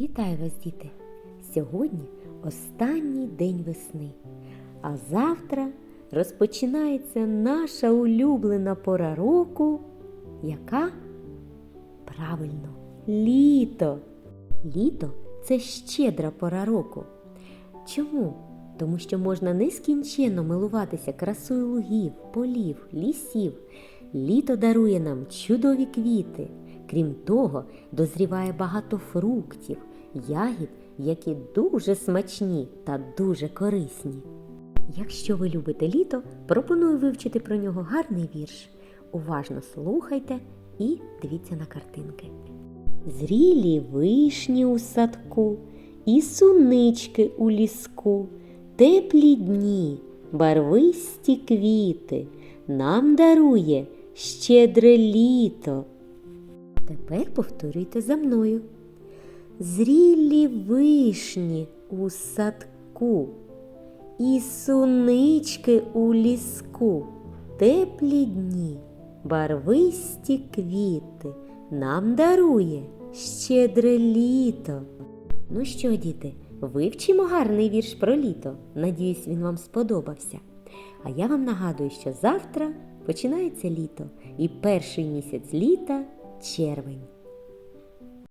Вітаю вас, діти! Сьогодні останній день весни, а завтра розпочинається наша улюблена пора року, яка правильно літо. Літо це щедра пора року. Чому? Тому що можна нескінченно милуватися красою лугів, полів, лісів. Літо дарує нам чудові квіти. Крім того, дозріває багато фруктів, ягід, які дуже смачні та дуже корисні. Якщо ви любите літо, пропоную вивчити про нього гарний вірш. Уважно слухайте і дивіться на картинки. Зрілі вишні у садку і сунички у ліску, теплі дні, барвисті квіти нам дарує щедре літо. Тепер повторюйте за мною. Зрілі вишні у садку і сунички у ліску, теплі дні, барвисті квіти нам дарує щедре літо. Ну що, діти, вивчимо гарний вірш про літо. Надіюсь, він вам сподобався. А я вам нагадую, що завтра починається літо, і перший місяць літа червень.